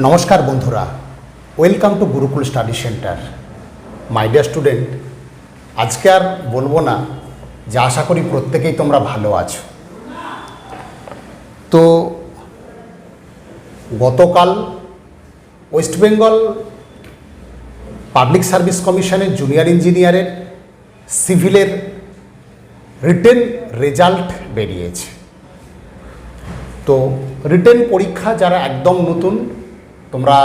নমস্কার বন্ধুরা welcome to Gurukul study centre my dear student আজকে আর বলব না যে আশা করি প্রত্যেকেই তোমরা ভালো আছো। তো গতকাল ওয়েস্ট বেঙ্গল পাবলিক সার্ভিস কমিশনের জুনিয়র ইঞ্জিনিয়ারের সিভিলের রিটেন রেজাল্ট বেরিয়েছে। তো রিটেন পরীক্ষা যারা একদম নতুন তোমরা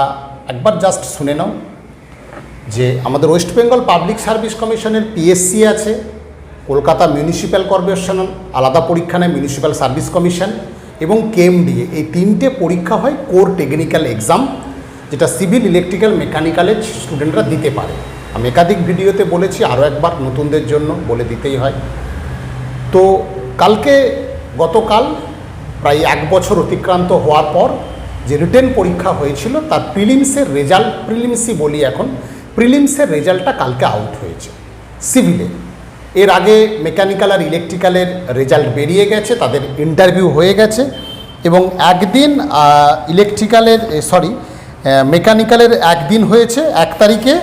একবার জাস্ট শুনে নাও যে আমাদের ওয়েস্ট বেঙ্গল পাবলিক সার্ভিস কমিশনের পিএসসি আছে, কলকাতা মিউনিসিপ্যাল কর্পোরেশন আলাদা পরীক্ষা নেয় মিউনিসিপ্যাল সার্ভিস কমিশন এবং কেএমডিএ এই তিনটে পরীক্ষা হয় কোর টেকনিক্যাল এক্সাম যেটা সিভিল ইলেকট্রিক্যাল মেকানিক্যালের স্টুডেন্টরা দিতে পারে। আমি একাধিক ভিডিওতে বলেছি, আরও একবার নতুনদের জন্য বলে দিতেই হয়। তো কালকে, গতকাল, প্রায় এক বছর অতিক্রান্ত হওয়ার পর যে রিটেন পরীক্ষা হয়েছিল, তার প্রিলিমসের রেজাল্ট প্রিলিমসই বলি এখন প্রিলিমসের রেজাল্টটা কালকে আউট হয়েছে সিভিলে এর আগে মেকানিক্যাল আর ইলেকট্রিক্যালের রেজাল্ট বেরিয়ে গেছে, তাদের ইন্টারভিউ হয়ে গেছে, এবং একদিন ইলেকট্রিক্যালের সরি মেকানিক্যালের একদিন হয়েছে, এক তারিখে,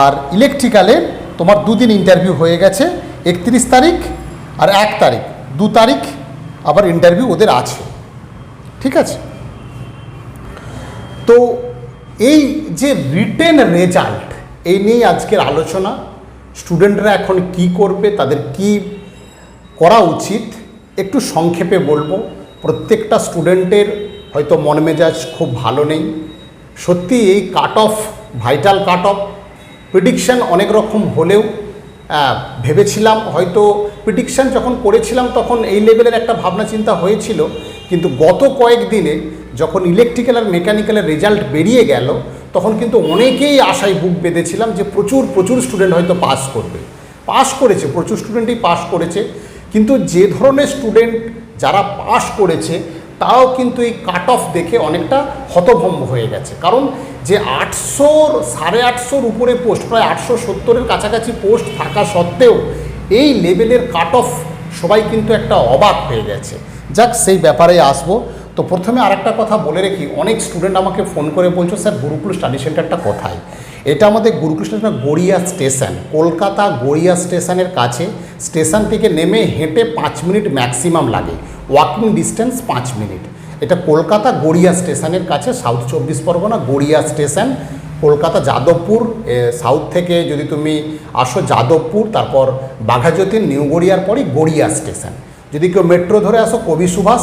আর ইলেকট্রিক্যালের তোমার দুদিন ইন্টারভিউ হয়ে গেছে, একত্রিশ তারিখ আর এক তারিখ। দু তারিখ আবার ইন্টারভিউ ওদের আছে। ঠিক আছে? তো এই যে রিটেন রেজাল্ট এই নিয়েই আজকের আলোচনা। স্টুডেন্টরা এখন কি করবে, তাদের কি করা উচিত, একটু সংক্ষেপে বলব। প্রত্যেকটা স্টুডেন্টের হয়তো মন মেজাজ খুব ভালো নেই। সত্যি এই cut off vital cut off prediction অনেক রকম হলেও ভেবেছিলাম, হয়তো প্রিডিকশান যখন করেছিলাম, তখন এই লেভেলের একটা ভাবনা চিন্তা হয়েছিল। কিন্তু গত কয়েকদিনে যখন ইলেকট্রিক্যাল আর মেকানিক্যালের রেজাল্ট বেরিয়ে গেল, তখন কিন্তু অনেকেই আশায় বুক বেঁধেছিলাম যে প্রচুর প্রচুর স্টুডেন্ট হয়তো পাস করবে। পাস করেছে, প্রচুর স্টুডেন্টই পাস করেছে। কিন্তু যে ধরনের স্টুডেন্ট যারা পাস করেছে, তাও কিন্তু এই কাট অফ দেখে অনেকটা হতভম্ব হয়ে গেছে। কারণ যে আটশোর, সাড়ে আটশোর উপরে পোস্ট প্রায় আটশো সত্তরের কাছাকাছি পোস্ট থাকা সত্ত্বেও, এই লেভেলের কাট অফ সবাই কিন্তু একটা অবাক হয়ে গেছে। যাক, সেই ব্যাপারে আসব। তো প্রথমে আরেকটা কথা বলে রেখি, অনেক স্টুডেন্ট আমাকে ফোন করে বলছো, স্যার, গুরুকুল স্টাডি সেন্টারটা কোথায়? এটা আমাদের গুরুকুল স্টেশন গড়িয়া স্টেশন কলকাতা গড়িয়া স্টেশনের কাছে। স্টেশন থেকে নেমে হেঁটে পাঁচ মিনিট ম্যাক্সিমাম লাগে। ওয়াকিং ডিস্টেন্স পাঁচ মিনিট। এটা কলকাতা গড়িয়া স্টেশনের কাছে সাউথ চব্বিশ পরগনা গড়িয়া স্টেশন কলকাতা যাদবপুর সাউথ থেকে যদি তুমি আসো যাদবপুর, তারপর বাঘাযতীন, নিউ গড়িয়ার পরই গড়িয়া স্টেশন যদি কেউ মেট্রো ধরে আসো, কবি সুভাষ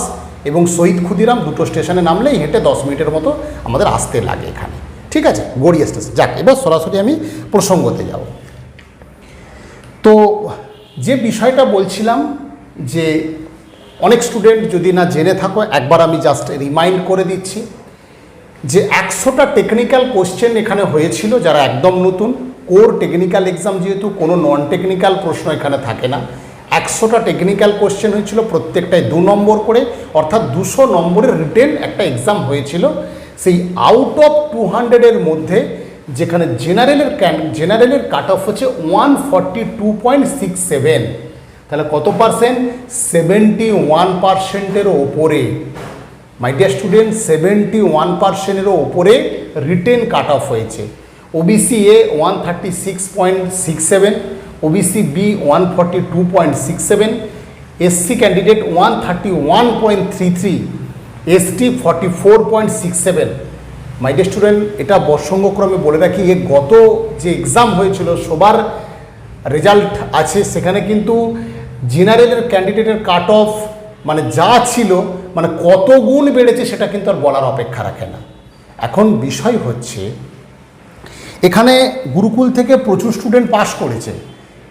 এবং শহীদ ক্ষুদিরাম দুটো স্টেশনে নামলেই হেঁটে দশ মিনিটের মতো আমাদের আসতে লাগে এখানে। ঠিক আছে? গড়িয়া স্টেশন যাক, এবার সরাসরি আমি প্রসঙ্গতে যাব। তো যে বিষয়টা বলছিলাম যে অনেক স্টুডেন্ট যদি না জেনে থাকো, একবার আমি জাস্ট রিমাইন্ড করে দিচ্ছি যে একশোটা টেকনিক্যাল কোশ্চেন এখানে হয়েছিল যারা একদম নতুন। কোর টেকনিক্যাল এক্সাম যেহেতু, কোনো নন টেকনিক্যাল প্রশ্ন এখানে থাকে না। একশোটা টেকনিক্যাল কোশ্চেন হয়েছিল, প্রত্যেকটায় দু নম্বর করে, অর্থাৎ দুশো নম্বরের রিটেন একটা এক্সাম হয়েছিল। সেই আউট অফ টু হান্ড্রেডের মধ্যে যেখানে জেনারেলের জেনারেলের কাট অফ হচ্ছে one forty two point six seven তাহলে কত পার্সেন্ট সেভেন্টি ওয়ান পার্সেন্টেরও ওপরে। My dear student seventy one পার্সেন্টেরও ওপরে রিটেন কাট অফ হয়েছে OBC A one thirty six point six seven OBC B one forty two point six seven SC candidate one thirty one point three three ST forty four point six seven my student এটা বর্ষঙ্গক্রমে বলে রাখি, এ গত যে exam হয়েছিল, সবার result আছে। সেখানে কিন্তু জেনারেলের ক্যান্ডিডেটের কাট অফ মানে যা ছিল মানে কত গুণ বেড়েছে সেটা কিন্তু আর বলার অপেক্ষা রাখে না। এখন বিষয় হচ্ছে, এখানে গুরুকুল থেকে প্রচুর স্টুডেন্ট পাশ করেছে।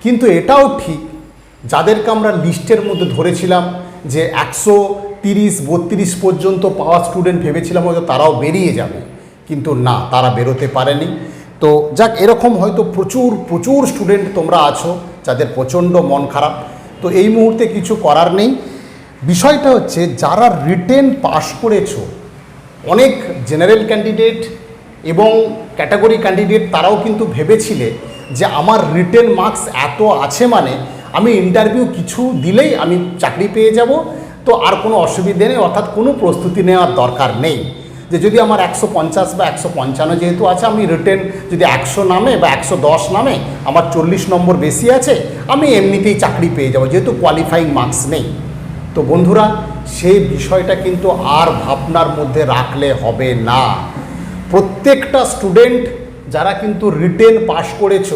কিন্তু এটাও ঠিক, যাদেরকে আমরা লিস্টের মধ্যে ধরেছিলাম যে একশো তিরিশ, বত্রিশ পর্যন্ত পাওয়া স্টুডেন্ট ভেবেছিলাম হয়তো তারাও বেরিয়ে যাবে, কিন্তু না, তারা বেরোতে পারেনি। তো যাক, এরকম হয়তো প্রচুর প্রচুর স্টুডেন্ট তোমরা আছো যাদের প্রচণ্ড মন খারাপ। তো এই মুহূর্তে কিছু করার নেই। বিষয়টা হচ্ছে, যারা রিটেন পাশ করেছ, অনেক জেনারেল ক্যান্ডিডেট এবং ক্যাটাগরি ক্যান্ডিডেট তারাও কিন্তু ভেবেছিলে যে আমার রিটেন মার্কস এত আছে মানে আমি ইন্টারভিউ কিছু দিলেই আমি চাকরি পেয়ে যাব। তো আর কোনো অসুবিধে নেই, অর্থাৎ কোনো প্রস্তুতি নেওয়ার দরকার নেই। যে যদি আমার একশো পঞ্চাশ বা একশো পঞ্চান্ন যেহেতু আছে, আমি রিটেন যদি একশো নামে বা একশো দশ নামে আমার চল্লিশ নম্বর বেশি আছে, আমি এমনিতেই চাকরি পেয়ে যাব, যেহেতু কোয়ালিফাইং মার্কস নেই। তো বন্ধুরা, সেই বিষয়টা কিন্তু আর ভাবনার মধ্যে রাখলে হবে না। প্রত্যেকটা স্টুডেন্ট যারা কিন্তু রিটেন পাশ করেছ,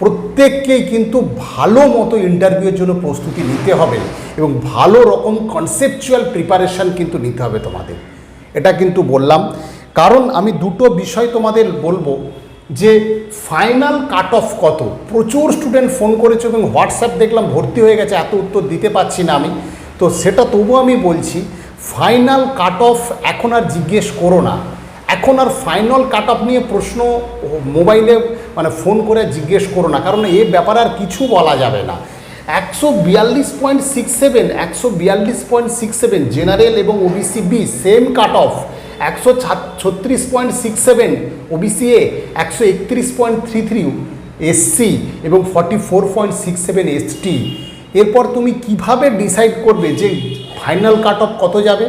প্রত্যেককেই কিন্তু ভালো মতো ইন্টারভিউয়ের জন্য প্রস্তুতি নিতে হবে এবং ভালো রকম কনসেপচুয়াল প্রিপারেশান কিন্তু নিতে হবে তোমাদের। এটা কিন্তু বললাম। কারণ আমি দুটো বিষয় তোমাদের বলব যে ফাইনাল কাট অফ কত? প্রচুর স্টুডেন্ট ফোন করেছে এবং হোয়াটসঅ্যাপ দেখলাম ভর্তি হয়ে গেছে, এত উত্তর দিতে পারছি না আমি। তো সেটা তবু আমি বলছি ফাইনাল কাট অফ এখন আর জিজ্ঞেস করো না। এখন আর ফাইনাল কাট অফ নিয়ে প্রশ্ন মোবাইলে মানে ফোন করে জিজ্ঞেস করো না, কারণ এ ব্যাপারে আর কিছু বলা যাবে না। একশো বিয়াল্লিশ পয়েন্ট সিক্স সেভেন একশো বিয়াল্লিশ পয়েন্ট সিক্স সেভেন জেনারেল এবং OBC B same cut off একশো ছত্রিশ point six seven OBC A একশো একত্রিশ পয়েন্ট থ্রি থ্রি এসসি এবং forty four point six seven ST এরপর তুমি কীভাবে ডিসাইড করবে যে ফাইনাল কাট অফ কত যাবে?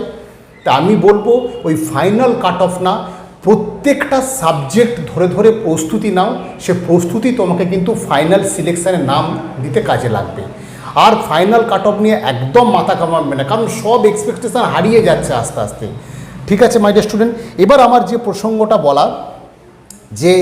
তা আমি বলব, ওই ফাইনাল কাট অফ না প্রত্যেকটা সাবজেক্ট ধরে ধরে প্রস্তুতি নাও, সে প্রস্তুতি তোমাকে কিন্তু ফাইনাল সিলেকশানে নাম দিতে কাজে লাগবে। আর ফাইনাল কাট অফ নিয়ে একদম মাথা কামাবে না, কারণ সব এক্সপেকটেশান হারিয়ে যাচ্ছে আস্তে আস্তে। ঠিক আছে মাই স্টুডেন্ট এবার আমার যে প্রসঙ্গটা বলা, যে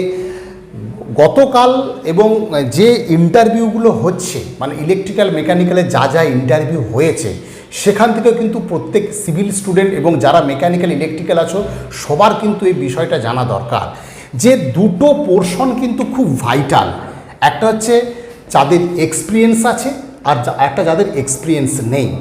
গতকাল এবং যে ইন্টারভিউগুলো হচ্ছে মানে ইলেকট্রিক্যাল মেকানিক্যালে যা যা ইন্টারভিউ হয়েছে সেখান থেকেও কিন্তু প্রত্যেক সিভিল স্টুডেন্ট এবং যারা মেকানিক্যাল, ইলেকট্রিক্যাল আছো, সবার কিন্তু এই বিষয়টা জানা দরকার। যে দুটো পোর্শন কিন্তু খুব ভাইটাল। একটা হচ্ছে যাদের এক্সপিরিয়েন্স আছে আর একটা যাদের এক্সপিরিয়েন্স নেই।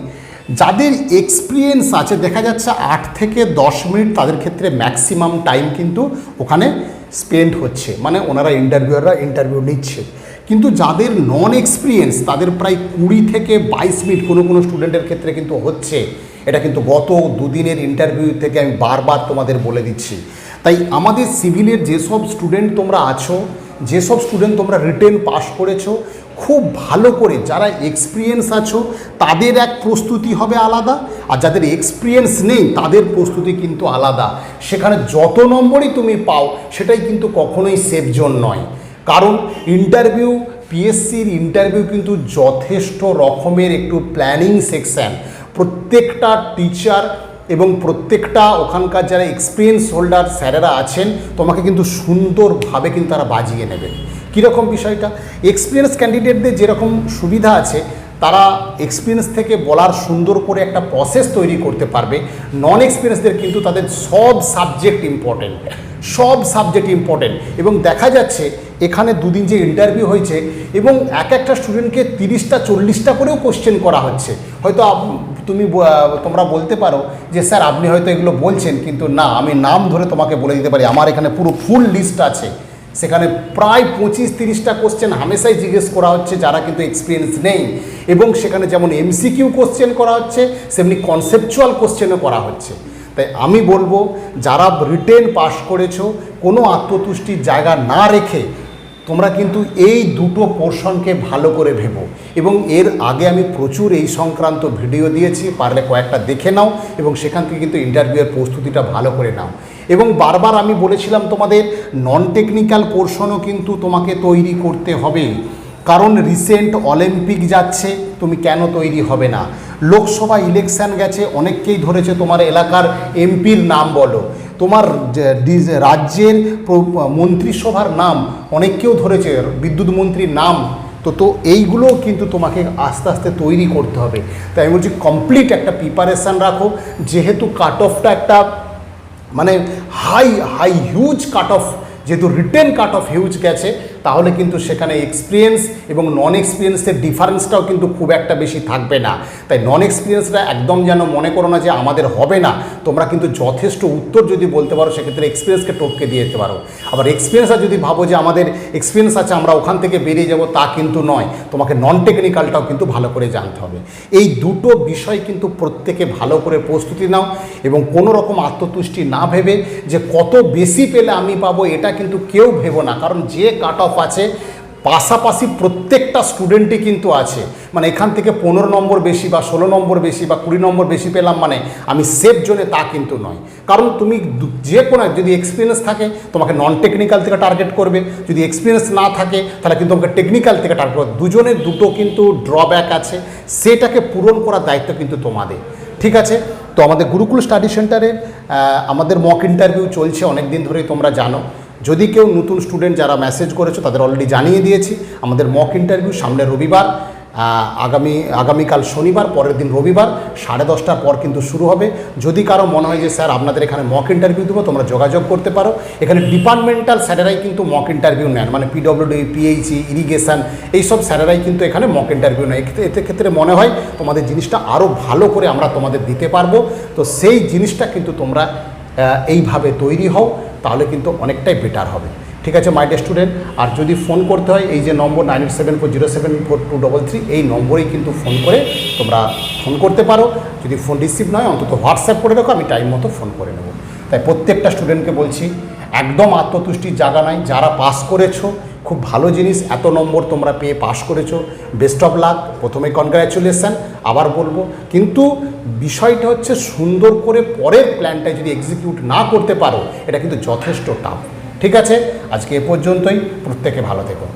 যাদের এক্সপিরিয়েন্স আছে, দেখা যাচ্ছে আট থেকে দশ মিনিট তাদের ক্ষেত্রে ম্যাক্সিমাম টাইম কিন্তু ওখানে স্পেন্ড হচ্ছে। মানে ওনারা ইন্টারভিউয়াররা ইন্টারভিউ নিচ্ছে। কিন্তু যাদের নন এক্সপিরিয়েন্স তাদের প্রায় কুড়ি থেকে বাইশ মিনিট কোনো কোনো স্টুডেন্টের ক্ষেত্রে কিন্তু হচ্ছে। এটা কিন্তু গত দুদিনের ইন্টারভিউ থেকে আমি বারবার তোমাদের বলে দিচ্ছি। তাই আমাদের সিভিলের যেসব স্টুডেন্ট তোমরা আছো, যেসব স্টুডেন্ট তোমরা রিটেন পাস করেছ, খুব ভালো করে যারা এক্সপিরিয়েন্স আছো, তাদের এক প্রস্তুতি হবে আলাদা, আর যাদের এক্সপিরিয়েন্স নেই, তাদের প্রস্তুতি কিন্তু আলাদা। সেখানে যত নম্বরই তুমি পাও, সেটাই কিন্তু কখনোই সেফ জোন নয়। কারণ ইন্টারভিউ পিএসসির ইন্টারভিউ কিন্তু যথেষ্ট রকমের একটু প্ল্যানিং সেকশান প্রত্যেকটা টিচার এবং প্রত্যেকটা ওখানকার যারা এক্সপিরিয়েন্স হোল্ডার স্যারেরা আছেন তোমাকে কিন্তু সুন্দরভাবে কিন্তু তারা বাজিয়ে নেবেন। কীরকম বিষয়টা? এক্সপিরিয়েন্স ক্যান্ডিডেটদের যেরকম সুবিধা আছে তারা এক্সপিরিয়েন্স থেকে বলার সুন্দর করে একটা প্রসেস তৈরি করতে পারবে। নন এক্সপিরিয়েন্সদের কিন্তু তাদের সব সাবজেক্ট ইম্পর্টেন্ট সব সাবজেক্ট ইম্পর্টেন্ট এবং দেখা যাচ্ছে, এখানে দুদিন যে ইন্টারভিউ হয়েছে এবং এক একটা স্টুডেন্টকে তিরিশটা, চল্লিশটা করেও কোশ্চেন করা হচ্ছে। হয়তো তুমি তোমরা বলতে পারো যে, স্যার, আপনি হয়তো এগুলো বলছেন, কিন্তু না, আমি নাম ধরে তোমাকে বলে দিতে পারি। আমার এখানে পুরো ফুল লিস্ট আছে। সেখানে প্রায় পঁচিশ তিরিশটা কোশ্চেন হামেশাই জিজ্ঞেস করা হচ্ছে, যারা কিন্তু এক্সপিরিয়েন্স নেই। এবং সেখানে যেমন এমসিকিউ কোশ্চেন করা হচ্ছে, সেমনি কনসেপচুয়াল কোশ্চেনও করা হচ্ছে। তাই আমি বলব, যারা রিটেন পাশ করেছ, কোনো আত্মতুষ্টির জায়গা না রেখে তোমরা কিন্তু এই দুটো পোর্শনকে ভালো করে ভেবো। এবং এর আগে আমি প্রচুর এই সংক্রান্ত ভিডিও দিয়েছি, পারলে কয়েকটা দেখে নাও এবং সেখান থেকে কিন্তু ইন্টারভিউয়ের প্রস্তুতিটা ভালো করে নাও। এবং বারবার আমি বলেছিলাম তোমাদের নন টেকনিক্যাল পোর্শনও কিন্তু তোমাকে তৈরি করতে হবে। কারণ রিসেন্ট অলিম্পিক যাচ্ছে, তুমি কেন তৈরি হবে না? লোকসভা ইলেকশন গেছে, অনেককেই ধরেছে তোমার এলাকার এমপির নাম বলো। তোমার রাজ্যের মন্ত্রিসভার নাম, অনেককেও ধরেছে বিদ্যুৎ মন্ত্রীর নাম। তো তো এইগুলোও কিন্তু তোমাকে আস্তে আস্তে তৈরি করতে হবে। তাই আমি বলছি কমপ্লিট একটা প্রিপারেশান রাখো। যেহেতু কাট অফটা একটা মানে high high huge cut off যেহেতু রিটেন কাট অফ হিউজ গেছে তাহলে কিন্তু সেখানে এক্সপিরিয়েন্স এবং নন এক্সপিরিয়েন্সের ডিফারেন্সটাও কিন্তু খুব একটা বেশি থাকবে না। তাই নন এক্সপিরিয়েন্সরা একদম যেন মনে করো না যে আমাদের হবে না, তোমরা কিন্তু যথেষ্ট উত্তর যদি বলতে পারো, সেক্ষেত্রে এক্সপিরিয়েন্সকে টপকে দিয়ে যেতে পারো। আবার এক্সপিরিয়েন্সটা যদি ভাবো যে আমাদের এক্সপিরিয়েন্স আছে, আমরা ওখান থেকে বেরিয়ে যাব, তা কিন্তু নয়। তোমাকে নন টেকনিক্যালটাও কিন্তু ভালো করে জানতে হবে। এই দুটো বিষয় কিন্তু প্রত্যেকে ভালো করে প্রস্তুতি নাও এবং কোনো রকম আত্মতুষ্টি না ভেবে যে কত বেশি পেলে আমি পাবো, এটা কিন্তু কেউ ভেবো না। কারণ যে কাট অফ আছে। পাশাপাশি প্রত্যেকটা স্টুডেন্টই কিন্তু আছে। মানে এখান থেকে পনেরো নম্বর বেশি বা ষোলো নম্বর বেশি বা কুড়ি নম্বর বেশি পেলাম মানে আমি সেফ জোনে তা কিন্তু নয়। কারণ তুমি যে কোনো যদি এক্সপিরিয়েন্স থাকে, তোমাকে নন টেকনিক্যাল থেকে টার্গেট করবে। যদি এক্সপিরিয়েন্স না থাকে, তাহলে কিন্তু তোমাকে টেকনিক্যাল থেকে টার্গেট করবে। দুজনের দুটো কিন্তু ড্রব্যাক আছে। সেটাকে পূরণ করার দায়িত্ব কিন্তু তোমাদের। ঠিক আছে? তো আমাদের গুরুকুল স্টাডি সেন্টারে আমাদের মক ইন্টারভিউ চলছে অনেক দিন ধরেই তোমরা জানো। যদি কেউ নতুন স্টুডেন্ট যারা মেসেজ করেছ, তাদের অলরেডি জানিয়ে দিয়েছি। আমাদের মক ইন্টারভিউ সামনে রবিবার আগামী, আগামীকাল শনিবার, পরের দিন রবিবার, সাড়ে দশটার পর কিন্তু শুরু হবে। যদি কারও মনে হয় যে, স্যার, আপনাদের এখানে মক ইন্টারভিউ দেবো, তোমরা যোগাযোগ করতে পারো। এখানে ডিপার্টমেন্টাল স্যারেরাই কিন্তু মক ইন্টারভিউ নেন মানে পিডব্লিউডি পিএইচই ইরিগেশন এইসব স্যারেরাই কিন্তু এখানে মক ইন্টারভিউ নেয়। এতে ক্ষেত্রে মনে হয় তোমাদের জিনিসটা আরও ভালো করে আমরা তোমাদের দিতে পারব। তো সেই জিনিসটা কিন্তু তোমরা এইভাবে তৈরি হও। তাহলে কিন্তু অনেকটাই বেটার হবে। ঠিক আছে মাই ডে স্টুডেন্ট আর যদি ফোন করতে হয়, এই যে number nine eight seven four zero seven four two double three এই নম্বরেই কিন্তু ফোন করে তোমরা ফোন করতে পারো। যদি ফোন রিসিভ নয় অন্তত হোয়াটসঅ্যাপ করে রাখো, আমি টাইম মতো ফোন করে নেব। তাই প্রত্যেকটা স্টুডেন্টকে বলছি, একদম আত্মতুষ্টির জায়গা নাই যারা পাস করেছ খুব ভালো জিনিস, এত নম্বর তোমরা পেয়ে পাশ করেছ। বেস্ট অফ লাক প্রথমে কনগ্র্যাচুলেশান আবার বলব। কিন্তু বিষয়টা হচ্ছে সুন্দর করে পরের প্ল্যানটা যদি এক্সিকিউট না করতে পারো, এটা কিন্তু যথেষ্ট টাফ ঠিক আছে? আজকে এ পর্যন্তই, প্রত্যেকে ভালো থেকো।